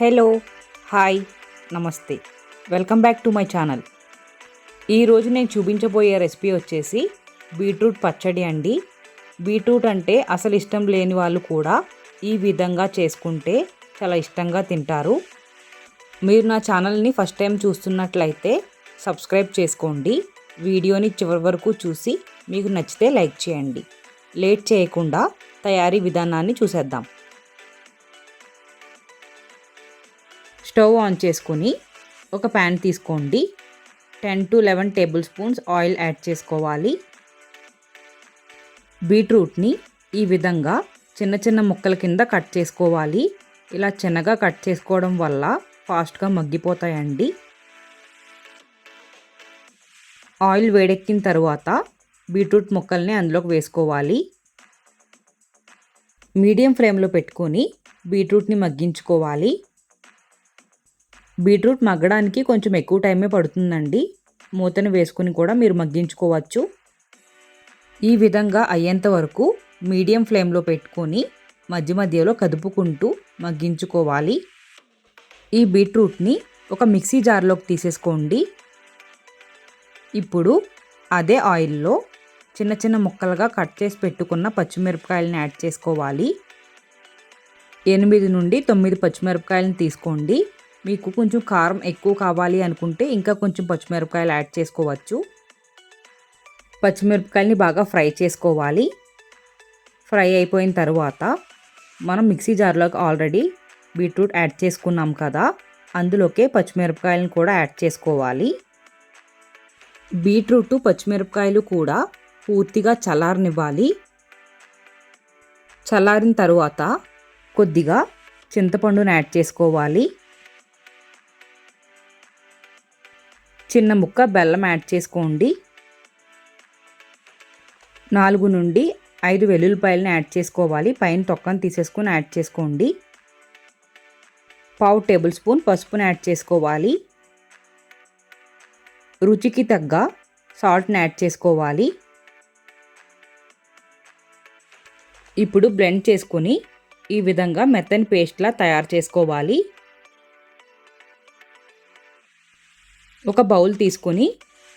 Hello hi నమస్తే. Welcome back to my channel. ఈరోజు నేను చూపించబోయే రెసిపీ వచ్చేసి బీట్రూట్ పచ్చడి అండి. బీట్రూట్ అంటే అసలు ఇష్టం లేని వాళ్ళు కూడా ఈ విధంగా చేసుకుంటే చాలా ఇష్టంగా తింటారు. మీరు నా ఛానల్ని ఫస్ట్ టైం చూస్తున్నట్లయితే సబ్స్క్రైబ్ చేసుకోండి. వీడియోని చివరి వరకు చూసి మీకు నచ్చితే లైక్ చేయండి. లేట్ చేయకుండా తయారీ విధానాన్ని చూసేద్దాం. స్టవ్ ఆన్ చేసుకొని ఒక ప్యాన్ తీసుకోండి. Ten to eleven tablespoons oil add చేసుకోవాలి. బీట్రూట్ని ఈ విధంగా చిన్న చిన్న ముక్కల కింద కట్ చేసుకోవాలి. ఇలా చిన్నగా కట్ చేసుకోవడం వల్ల ఫాస్ట్గా మగ్గిపోతాయండి. ఆయిల్ వేడెక్కిన తర్వాత బీట్రూట్ ముక్కల్ని అందులోకి వేసుకోవాలి. మీడియం ఫ్లేమ్లో పెట్టుకొని బీట్రూట్ని మగ్గించుకోవాలి. బీట్రూట్ మగ్గడానికి కొంచెం ఎక్కువ టైమే పడుతుందండి. మూతను వేసుకుని కూడా మీరు మగ్గించుకోవచ్చు. ఈ విధంగా అయ్యేంత వరకు మీడియం ఫ్లేమ్లో పెట్టుకొని మధ్య మధ్యలో కదుపుకుంటూ మగ్గించుకోవాలి. ఈ బీట్రూట్ని ఒక మిక్సీ జార్లోకి తీసేసుకోండి. ఇప్పుడు అదే ఆయిల్లో చిన్న చిన్న ముక్కలుగా కట్ చేసి పెట్టుకున్న పచ్చిమిరపకాయలని యాడ్ చేసుకోవాలి. ఎనిమిది నుండి తొమ్మిది పచ్చిమిరపకాయలను తీసుకోండి. మీకు కొంచెం కారం ఎక్కువ కావాలి అనుకుంటే ఇంకా కొంచెం పచ్చిమిరపకాయలు యాడ్ చేసుకోవచ్చు. పచ్చిమిరపకాయలని బాగా ఫ్రై చేసుకోవాలి. ఫ్రై అయిపోయిన తర్వాత మనం మిక్సీ జార్లోకి ఆల్రెడీ బీట్రూట్ యాడ్ చేసుకున్నాం కదా అందులోకే పచ్చిమిరపకాయలను కూడా యాడ్ చేసుకోవాలి. బీట్రూట్ పచ్చిమిరపకాయలు కూడా పూర్తిగా చల్లారనివ్వాలి. చల్లారిన తర్వాత కొద్దిగా చింతపండును యాడ్ చేసుకోవాలి. చిన్న ముక్క బెల్లం యాడ్ చేసుకోండి. నాలుగు నుండి ఐదు వెల్లుల్లిపాయలను యాడ్ చేసుకోవాలి. పైన తొక్కను తీసేసుకొని యాడ్ చేసుకోండి. పావు టేబుల్ స్పూన్ పసుపుని యాడ్ చేసుకోవాలి. రుచికి తగ్గ సాల్ట్ని యాడ్ చేసుకోవాలి. ఇప్పుడు బ్లెండ్ చేసుకొని ఈ విధంగా మెత్తని పేస్ట్లా తయారు చేసుకోవాలి. ఒక బౌల్ తీసుకొని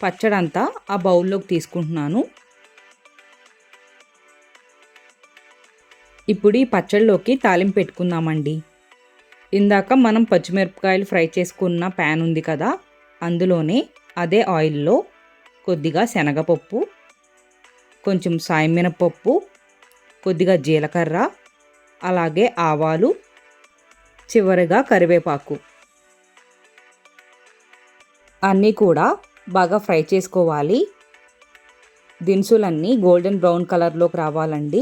పచ్చడంతా ఆ బౌల్లోకి తీసుకుంటున్నాను. ఇప్పుడు ఈ పచ్చడిలోకి తాలింపు పెట్టుకుందామండి. ఇందాక మనం పచ్చిమిరపకాయలు ఫ్రై చేసుకున్న ప్యాన్ ఉంది కదా అందులోనే అదే ఆయిల్లో కొద్దిగా శనగపప్పు కొంచెం సాయమినపప్పు కొద్దిగా జీలకర్ర అలాగే ఆవాలు చివరిగా కరివేపాకు. అన్నీ కూడా బాగా ఫ్రై చేసుకోవాలి. దినుసులన్నీ గోల్డెన్ బ్రౌన్ కలర్లోకి రావాలండి.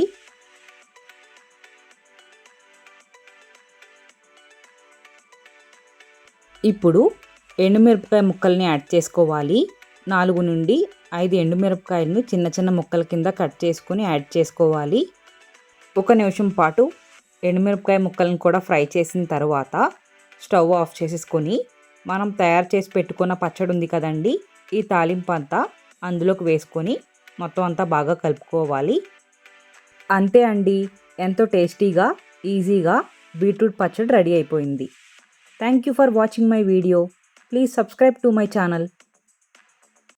ఇప్పుడు ఎండుమిరపకాయ ముక్కల్ని యాడ్ చేసుకోవాలి. నాలుగు నుండి ఐదు ఎండుమిరపకాయలను చిన్న చిన్న ముక్కల కింద కట్ చేసుకుని యాడ్ చేసుకోవాలి. ఒక నిమిషం పాటు ఎండుమిరపకాయ ముక్కలను కూడా ఫ్రై చేసిన తర్వాత స్టవ్ ఆఫ్ చేసేసుకొని మనం తయారు చేసి పెట్టుకున్న పచ్చడి ఉంది కదండి. ఈ తాలింపు అంతా అందులోకి వేసుకొని మొత్తం అంతా బాగా కలుపుకోవాలి. అంతే అండి. ఎంతో టేస్టీగా ఈజీగా బీట్రూట్ పచ్చడి రెడీ అయిపోయింది. Thank you for watching my video. Please subscribe to my channel.